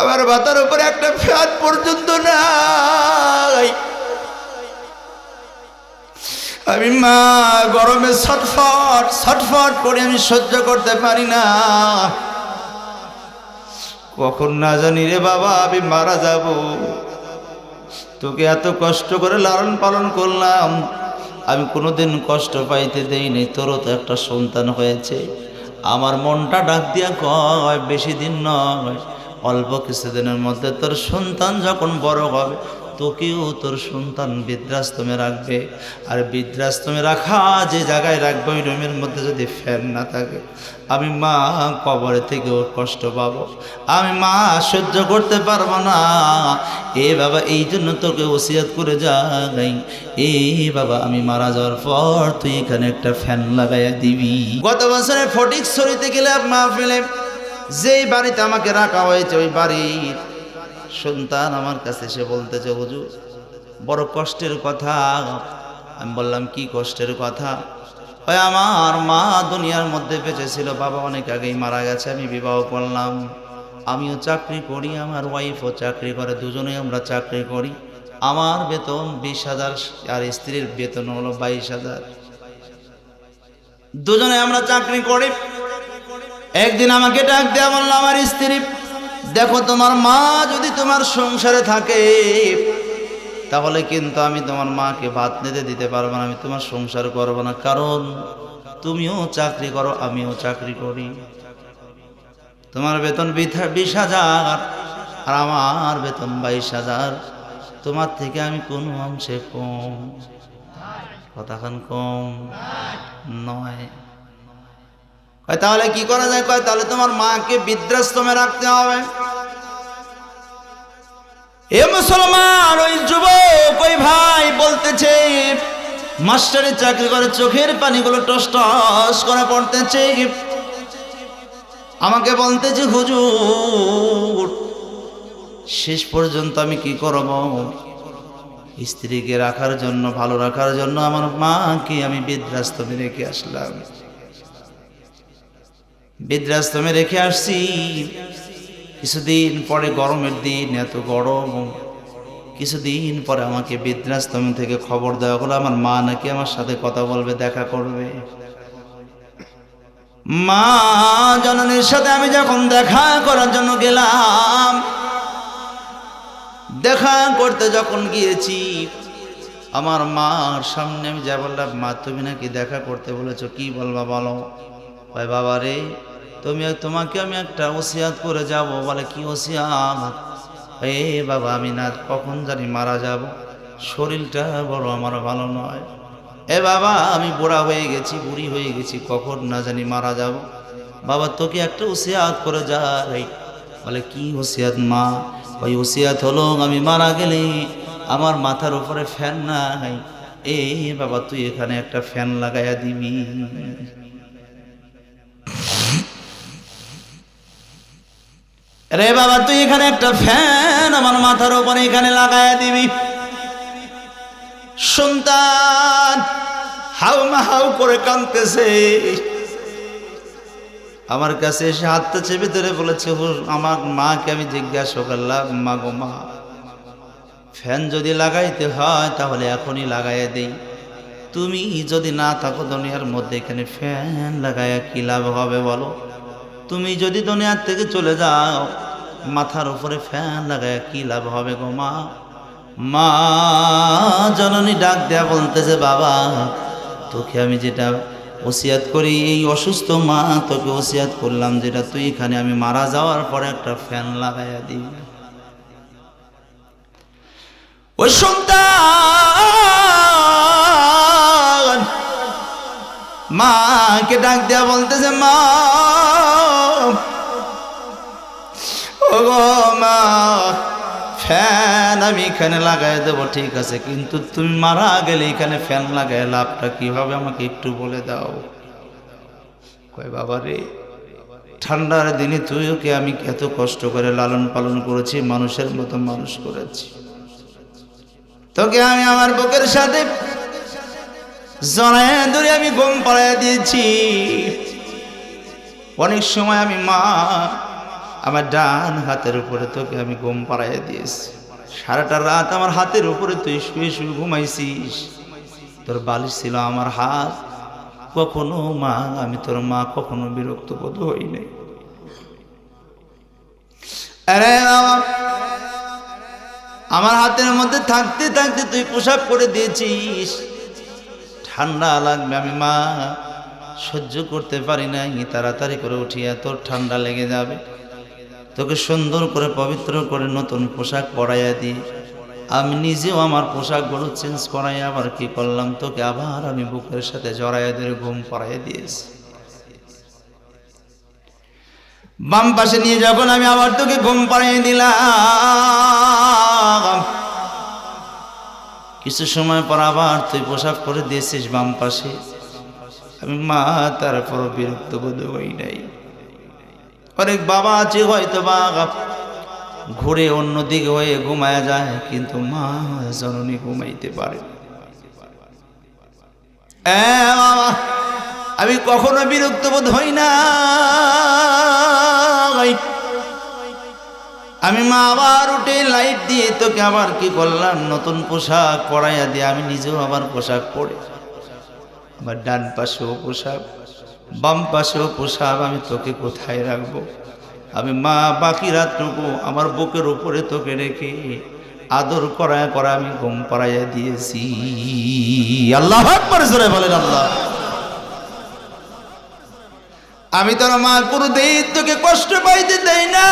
আমার মাথার উপরে একটা ফ্যান পর্যন্ত নাই। আমি মা, গরমে ছটফট ছটফট করে আমি সহ্য করতে পারি না। কখন না জানি রে বাবা, আমি মারা যাব। তোকে এত কষ্ট করে লালন পালন করলাম। আমি কোনোদিন কষ্ট পাইতে দেইনি তোরও তো একটা সন্তান হয়েছে। আমার মনটা ডাক দিয়া কয়, বেশি দিন নয়। অল্প কিছুদিনের মধ্যে তোর সন্তান যখন বড় হবে, তোকেও তোর সন্তান বৃদ্ধাশ্রমে রাখবে। আর বৃদ্ধাশ্রমে রাখা যে জায়গায় রাখবে, ওই রুমের মধ্যে যদি ফ্যান না থাকে, আমি মা কবরে থেকেও কষ্ট পাবো। আমি মা সহ্য করতে পারব না। এ বাবা, এই জন্য তোকে ওসিয়াত করে যাই। এ বাবা, আমি মারা যাওয়ার পর তুই এখানে একটা ফ্যান লাগাইয়া দিবি। গত বছরে ফটিক সরিতে গেলে মা ফেলে। যেই বাড়িতে আমাকে রাখা হয়েছে, ওই বাড়ির সন্তান আমার কাছে এসে বলতেছে, হুজুর, বড় কষ্টের কথা। আমি বললাম, কি কষ্টের কথা? ওই আমার মা দুনিয়ার মধ্যে বেঁচে ছিল বাবা অনেক আগেই মারা গেছে, আমি বিবাহ করলাম। আমিও চাকরি করি, আমার ওয়াইফও চাকরি করে, দুজনেই আমরা চাকরি করি। আমার বেতন বিশ হাজার, আর স্ত্রীর বেতন হলো বাইশ হাজার। দুজনে আমরা চাকরি করি একদিন আমাকে ডাক দেওয়া বলল, আমার স্ত্রী, দেখো তোমার মা যদি তোমার সংসারে থাকে, তাহলে কিন্তু আমি তোমার মাকে ভাত নিতে দিতে পারব না, আমি তোমার সংসার করব না। কারণ তুমিও চাকরি করো, আমিও চাকরি করি। তোমার বেতন বিশ হাজার, আর আমার বেতন বাইশ হাজার। তোমার থেকে আমি কোন অংশে কম। কথাখান কম। নয়। তাহলে কি করা যায়? কয়, তাহলে তোমার মাকে বৃদ্ধাশ্রমে রাখতে হবে। এ মুসলমান, ওই যুবক, ওই ভাই বলতেছে, মাস্টারের চাকরি করে, চোখের পানিগুলো টস টস করে পড়তেছে। আমাকে বলতেছে, হুজুর, শেষ পর্যন্ত আমি কি করব? স্ত্রীকে রাখার জন্য, ভালো রাখার জন্য আমার মাকে আমি বৃদ্ধাশ্রমে রেখে আসলাম। বৃদ্ধাশ্রমে রেখে আসছি। কিছুদিন পরে গরমের দিন, এত গরম। কিছুদিন পরে আমাকে বৃদ্ধাশ্রম থেকে খবর দেওয়া হলো, আমার মা নাকি আমার সাথে কথা বলবে, দেখা করবে। মা, জননীর সাথে আমি যখন দেখা করার জন্য গেলাম, দেখা করতে যখন গিয়েছি, আমার মার সামনে আমি যা বললাম, মা, তুমি নাকি দেখা করতে বলেছ, কি বলবা বলো? ভাই বাবা রে তুমি, তোমাকে আমি একটা ওসিয়াত করে যাব। বলে, কি ওসিয়াত? এ বাবা আমি না কখন জানি মারা যাব? শরীরটা বড় আমার ভালো নয়। এ বাবা, আমি বুড়া হয়ে গেছি, বুড়ি হয়ে গেছি, কখন না জানি মারা যাব? বাবা, তোকে একটা ওসিয়াত করে যা যাই। বলে, কি ওসিয়াত মা? ওই ওসিয়াত হলো, আমি মারা গেলে আমার মাথার উপরে ফ্যান নাই। এ বাবা, তুই এখানে একটা ফ্যান লাগাইয়া দিবি। রে বাবা তুই এখানে একটা ফ্যান আমার মাথার উপরে এখানে লাগাইয়া দিবি। সন্তান হাউ মা হাউ করে কাঁদতেছে। আমার কাছে এসে হাতটা চেপে ধরে বলেছে "হুজুর, আমার মাকে আমি জিজ্ঞাসা করলাম মা গো মা ফ্যান যদি লাগাইতে হয় তাহলে এখনই লাগাইয়া দেই। তুমি যদি না থাকো দুনিয়ার মধ্যে এখানে ফ্যান লাগাইয়া কি লাভ হবে বলো? তুমি যদি দুনিয়ার থেকে চলে যাও, মাথার উপরে ফ্যান লাগায় কি লাভ হবে গো মা? মা, জননী ডাক দেয়া বলতেছে, বাবা, তোকে আমি যেটা ওসিয়াত করি, এই অসুস্থ মা, তোকে ওসিয়াত করলাম যেটা তুই এখানে আমি মারা যাওয়ার পরে একটা ফ্যান লাগাইয়া দিই ওই সন্তান মাকে ডাক দেয়া বলতেছে, মা মা, ফ্যান আমি এখানে লাগাই দেবো, ঠিক আছে, কিন্তু তুমি মারা গেলে এখানে ফ্যান লাগাই লাভটা কি হবে আমাকে একটু বলে দাও। কয় বাবা রে, ঠান্ডার দিনে তুই ওকে আমি এত কষ্ট করে লালন পালন করেছি, মানুষের মতো মানুষ করেছি। তোকে আমি আমার বুকের সাথে জড়ায় ধরে আমি ঘুম পাড়ায় দিয়েছি। অনেক সময় আমি মা আমার ডান হাতের উপরে তোকে আমি ঘুম পাড়াইয়া দিয়েছি। সারাটা রাত আমার হাতের উপরে তুই শুয়ে শুয়ে ঘুমাইছিস। তোর বালিশ ছিল আমার হাত। কখনো মা, আমি তোর মা কখনো বিরক্ত বোধ হই নাই। আরে আমার হাতের মধ্যে থাকতে থাকতে তুই পোশাক করে দিয়েছিস। ঠান্ডা লাগবে আমি মা, সহ্য করতে পারি নাই। তাড়াতাড়ি করে উঠিয়া তোর ঠান্ডা লেগে যাবে। তোকে সুন্দর করে পবিত্র করে নতুন পোশাক পরাইয়া দিই আমি নিজেও আমার পোশাকগুলো চেঞ্জ করাই আবার কি করলাম? তোকে আবার আমি বুকের সাথে জড়াইয়া ধরে ঘুম পড়াইয়া দিয়েছি। বাম পাশে নিয়ে যখন আমি আবার তোকে ঘুম পাড়িয়ে দিলাম, কিছু সময় পর আবার তুই পোশাক করে দিয়েছিস বাম পাশে। আমি মা তারপর বিরক্ত বোধ হই নাই। অনেক বাবা আছে হয়তো বা ঘুরে অন্যদিকে হয়ে ঘুমায় যায়, কিন্তু মা জননী ঘুমাইতে পারে আমি কখনো বিরক্ত বোধ হই না। আমি মা আবার উঠে লাইট দিয়ে তোকে আবার কি করলাম? নতুন পোশাক পরাইয়া দিয়ে আমি নিজেও আবার পোশাক পরে। আমার ডান পাশেও পোশাক। বাম পাশেও পোশাক আমি তোকে কোথায় রাখব? আমি মা বাকি রাতটুকু আমার বুকের উপরে তোকে রেখে আদর করায় করা আমি ঘুম পাড়াইয়া দিয়েছি। আল্লাহ বলেন আল্লাহ। আমি তোর মা কোনোদিন তোকে কষ্ট পাইতে দেই না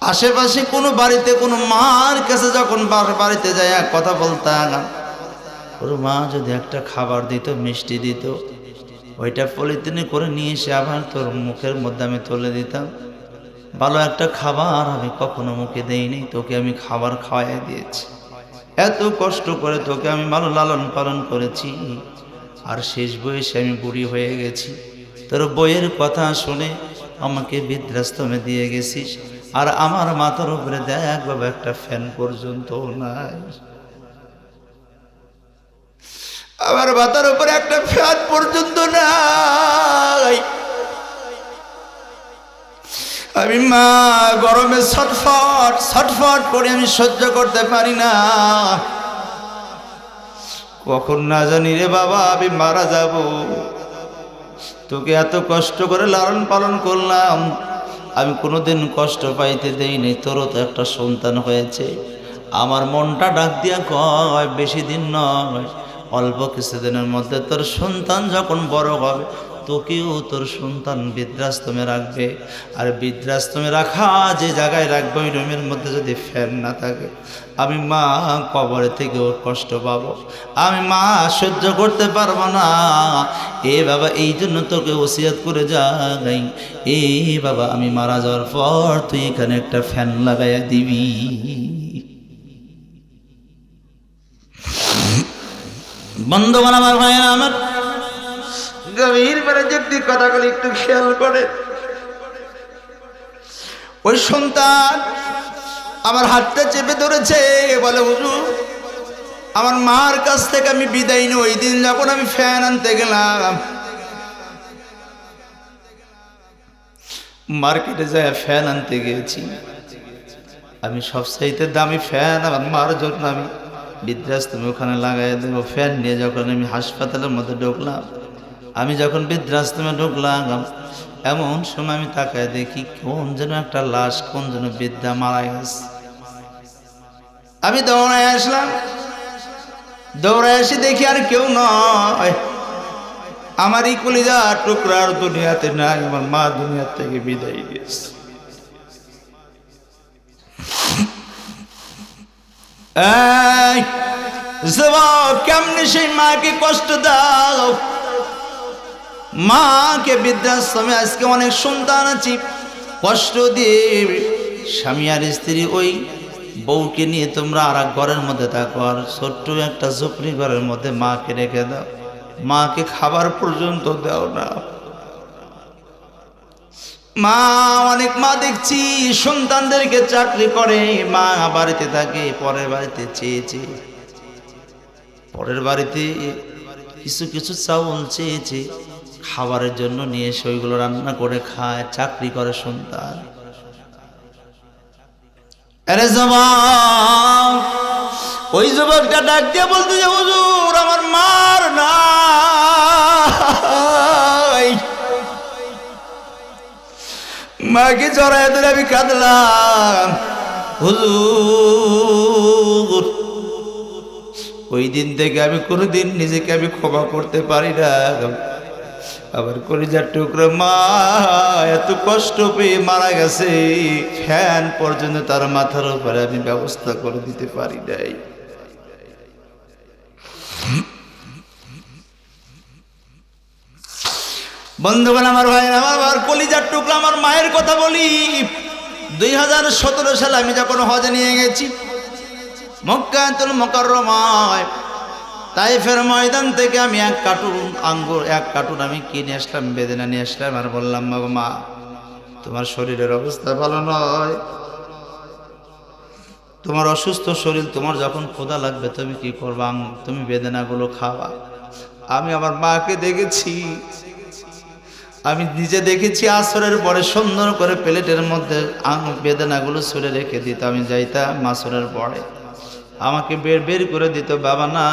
আশেপাশে কোনো বাড়িতে কোনো মার কাছে যখন বাড়িতে যায় কথা বলতাম ওর মা যদি একটা খাবার দিত, মিষ্টি দিত, ওইটা পলিথিনে করে নিয়ে এসে আবার তোর মুখের মধ্যে আমি তুলে দিতাম। ভালো একটা খাবার আমি কখনো মুখে দেইনি, তোকে আমি খাবার খাওয়াই দিয়েছি। এত কষ্ট করে তোকে আমি ভালো লালন পালন করেছি। আর শেষ বয়সে আমি বুড়ি হয়ে গেছি। তোর বইয়ের কথা শুনে আমাকে বৃদ্ধাশ্রমে দিয়ে গেছিস আর আমার মাথার উপরে দেখ বাবা, একটা ফ্যান পর্যন্ত নাই। আমার মাথার উপরে একটা ফ্যান পর্যন্ত নাই। আমি মা, গরমে ছটফট ছটফট করে আমি সহ্য করতে পারি না। কখন না জানি রে বাবা, আমি মারা যাব। তোকে এত কষ্ট করে লালন পালন করলাম। আমি কোনোদিন কষ্ট পাইতে দেইনি, তোরও তো একটা সন্তান হয়েছে। আমার মনটা ডাক দিয়া কয়, বেশি দিন নয়। অল্প কিছুদিনের মধ্যে তোর সন্তান যখন বড় হবে, তোকেও তোর সন্তান বৃদ্ধাশ্রমে রাখবে। আর বৃদ্ধাশ্রমে রাখা যে জায়গায় রাখবে, ওই রুমের মধ্যে যদি ফ্যান না থাকে, আমি মা কবরে থেকেও কষ্ট পাবো। আমি মা সহ্য করতে পারব না। এ বাবা, এই জন্য তোকে ওসিয়াত করে যাই। এ বাবা, আমি মারা যাওয়ার পর তুই এখানে একটা ফ্যান লাগাইয়া দিবি। বন্ধুগণ আমার ভাইয়েরা আমার গভীর বেড়ে যে কথাগুলি একটু খেয়াল করে। ওই সন্তান আমার হাতটা চেপে ধরেছে, বলে, হুজুর, আমার মার কাছ থেকে আমি বিদায় নিই ওই দিন যখন আমি ফ্যান আনতে গেলাম, মার্কেটে যায় ফ্যান আনতে গিয়েছি। আমি সবচাইতে দামি ফ্যান আমার মার জন্য আমি বৃদ্ধাশ্রমে ওখানে লাগাই দেবো, ফ্যান নিয়ে যখন আমি হাসপাতালের মধ্যে ঢুকলাম, আমি যখন বৃদ্ধাশ্রমে ঢুকলাম, এমন সময় আমি তাকায় দেখি কোন যেন একটা লাশ, কোন যেন বৃদ্ধা মারা গেছে। আমি দৌড়ায় আসলাম। দৌড়ায় এসে দেখি আর কেউ নয়। আমার এই কলিজা টুকরার দুনিয়াতে নাই, আমার মা দুনিয়ার থেকে বিদায় দিয়েছে কেমনে সেই মাকে কষ্ট দাও? মাকে আজকে অনেক সন্তান আছি। কষ্ট স্বামী আর স্ত্রী ওই বউকে নিয়ে তোমরা আর ঘরের মধ্যে থাকো ছোট্ট একটা ঝুপড়ি ঘরের মধ্যে মাকে রেখে দাও। মাকে খাবার পর্যন্ত দাও না। মা, অনেক মা দেখছি, সন্তানদেরকে চাকরি করে। মা বাড়িতে থাকে, পরের বাড়িতে চেয়েছে পরের বাড়িতে কিছু কিছু চাউল চেয়েছে খাবারের জন্য নিয়ে এসে ওইগুলো রান্না করে খায়, চাকরি করে সন্তান। আরে জবাব, ওই যুবকটা ডাক দিয়ে বলতে যে, হুজুর, আমার মার নাই মাকে জড়ায় ধরে আমি কাঁদলাম। হুজুর, ওই দিন থেকে আমি কোনোদিন নিজেকে আমি ক্ষমা করতে পারি না। আবার কলিজার টুকরো মা এত কষ্ট পেয়ে মারা গেছে। ফ্যান পর্যন্ত তার মাথার উপরে আমি ব্যবস্থা করে দিতে পারি নাই। বন্ধুগণ, আমার ভাই আমার আমার কলিজার টুকরো, আমার মায়ের কথা বলি। দুই হাজার সতেরো সালে আমি যখন হজে নিয়ে গেছি, মক্কাতুল মকরমায় তাইফের ময়দান থেকে আমি এক কার্টুন আঙ্গুর, এক কার্টুন আমি কিনে আসলাম, বেদনা নিয়ে আসলাম, আর বললাম বাবা মা, তোমার শরীরের অবস্থা ভালো নয়। তোমার অসুস্থ শরীর, তোমার যখন ক্ষুধা লাগবে, তুমি কি করবা তুমি বেদনাগুলো খাওয়া। আমি আমার মাকে দেখেছি। আমি নিজে দেখেছি আসরের পরে সুন্দর করে প্লেটের মধ্যে বেদনাগুলো ছুঁড়ে রেখে দিত। আমি যাইতাম মাসরের পরে। আমাকে বের বের করে দিত, বাবা না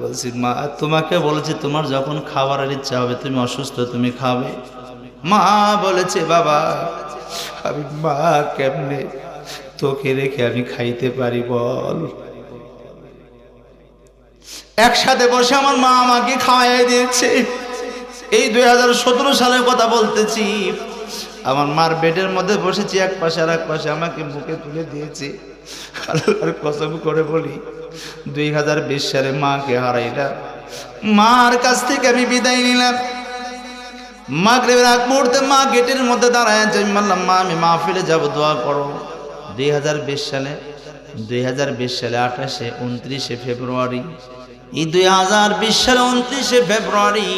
বলছি, মা, তোমাকে বলেছি তোমার যখন খাবারের ইচ্ছা হবে তুমি অসুস্থ, তুমি খাবে। মা বলেছে, বাবা, আমি, মা, কেমনে তোকে রেখে আমি খাইতে পারি বল? একসাথে বসে আমার মা আমাকে খাওয়াই দিয়েছে। এই দুই হাজার সতেরো সালের কথা বলতেছি। আমার মার বেডের মধ্যে বসেছি, এক পাশে আর এক পাশে আমাকে বুকে তুলে দিয়েছে। আল্লাহর কসম করে বলি, দুই হাজার বিশ সালে মাকে হারাইলাম। মার কাছ থেকে আমি বিদায় নিলাম। মাগরিবের আগ মুহূর্তে মা গেটের মধ্যে দাঁড়ায় যে বললাম, মা, আমি মাহফিলে যাব, দোয়া করো। দুই হাজার বিশ সালে, দুই হাজার বিশ সালে আঠাশে, উনত্রিশে ফেব্রুয়ারি। এই দুই হাজার বিশ সালে উনত্রিশে ফেব্রুয়ারি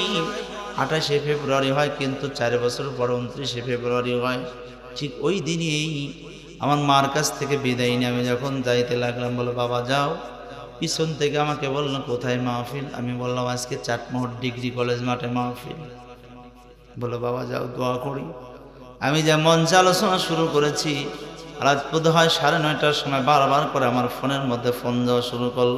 আঠাশে ফেব্রুয়ারি হয়, কিন্তু চার বছর পর উনত্রিশে ফেব্রুয়ারি হয়। ঠিক ওই দিনই আমার মার কাছ থেকে বিদায় নিয়ে আমি যখন যাইতে লাগলাম, বলো, বাবা, যাও। পিছন থেকে আমাকে বলল, কোথায় মাহফিল? আমি বললাম, আজকে চাটমোহর ডিগ্রি কলেজ মাঠে মাহফিল। বলো, বাবা, যাও, দোয়া করি। আমি যে মঞ্চে আলোচনা শুরু করেছি বোধ হয় সাড়ে নয়টার সময় বারবার করে আমার ফোনের মধ্যে ফোন দেওয়া শুরু করল।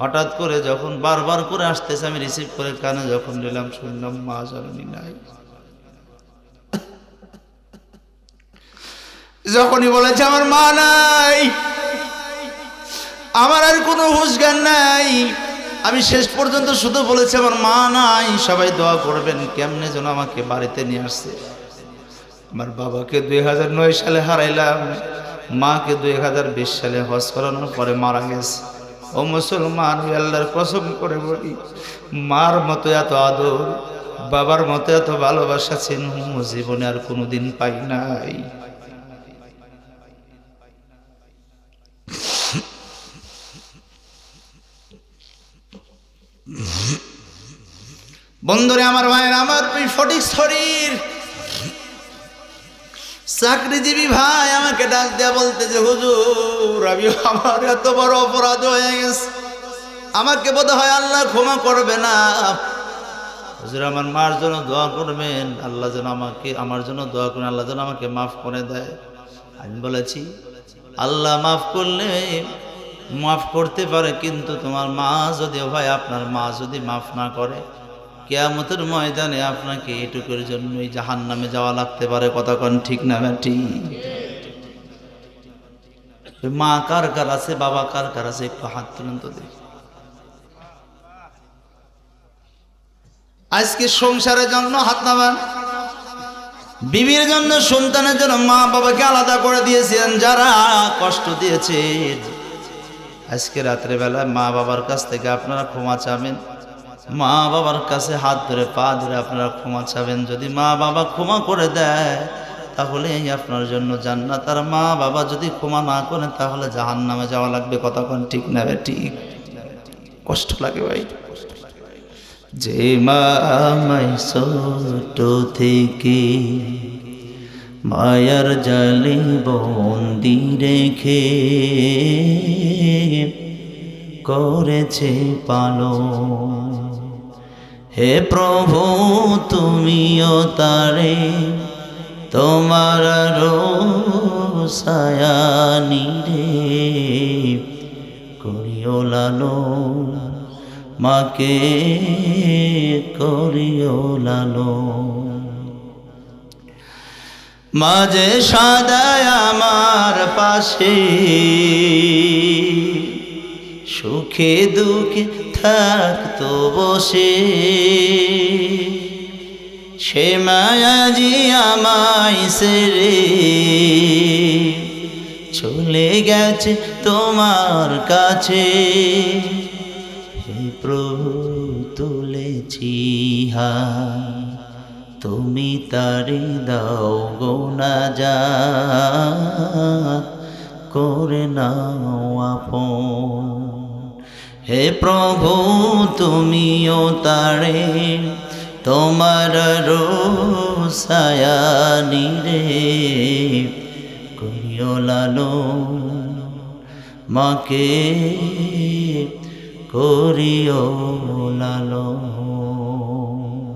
হঠাৎ করে যখন বারবার করে আসতেছে, আমি রিসিভ করে কানে যখন নিলাম, শুনলাম, মা জননী নাই। যখনই বলেছে, আমার মা নাই, আমার আর কোনো হুশ জ্ঞান নাই, আমি শেষ পর্যন্ত শুধু বলেছি, আমার মা নাই। সবাই দোয়া করবেন, কেমনে যেন আমাকে বাড়িতে নিয়ে আসছে। আমার বাবাকে দুই হাজার নয় সালে হারাইলাম, মাকে দুই হাজার বিশ সালে হজ করানোর পরে মারা গেছে। ও মুসলমান আল্লাহর কসম করে বলি, মার মতো এত আদর, বাবার মতো এত ভালোবাসা চিহ্ন জীবনে আর কোনোদিন পাই নাই। বন্ধুরে, আমার ভাইয়ের, আমার ওই ফটিক শরীর চাকরিজীবী ভাই আমাকে ডাক দেয়া বলতে যে, হুজুর আমি আমার এত বড় অপরাধ হয়ে গেছে। আমাকে বোধ হয় আল্লাহ ক্ষমা করবে না। হুজুর, আমার মার জন্য দোয়া করবেন। আল্লাহ যেন আমাকে, আমার জন্য দোয়া করবেন আল্লাহ যেন আমাকে মাফ করে দেয়। আমি বলেছি, আল্লাহ মাফ করলে মাফ করতে পারে, কিন্তু তোমার মা যদি, ভাই, আপনার মা যদি মাফ না করে কেয়ামতের ময়দানে আপনাকে এটুকুর জন্যই জাহান নামে যাওয়া লাগতে পারে কতক্ষণ ঠিক না ব্যাটি মা কার কার আছে, বাবা কার কার আছে, একটু হাত তুলুন তো দেখি। আজকে সংসারের জন্য হাত নামান। বিবির জন্য, সন্তানের জন্য মা বাবাকে আলাদা করে দিয়েছেন, যারা কষ্ট দিয়েছে। আজকে রাত্রেবেলা মা বাবার কাছ থেকে আপনারা ক্ষমা চাবেন। মা বাবার কাছে হাত ধরে পা ধরে আপনারা ক্ষমা চাবেন। যদি মা বাবা ক্ষমা করে দেয় তাহলে আপনার জন্য জান্নাত। আর মা বাবা যদি ক্ষমা না করে, তাহলে জাহান নামে যাওয়া লাগবে। কতক্ষণ ঠিক না রে ঠিক? কষ্ট লাগে ভাই। যে মা আমায় ছোট থেকে মায়ার জালে বন্দি রেখে করেছে পালো হে প্রভু, তুমিও তারে তোমার সায়ানি রে। করিও লালো মাকে করিও লালো মাঝে সাদায় আমার পাশে সুখে দুঃখে থাকতো বসে। সে মায়াজি আমায় সেরে, চলে গেছে তোমার কাছে। হে প্রভু, তুলেছি হা তুমি তারি দাও গোনা যা। করে নাও আপন হে প্রভু তুমিও তারে তোমার রোসায়ানি রে। করিও লালো মাকে করিও লালো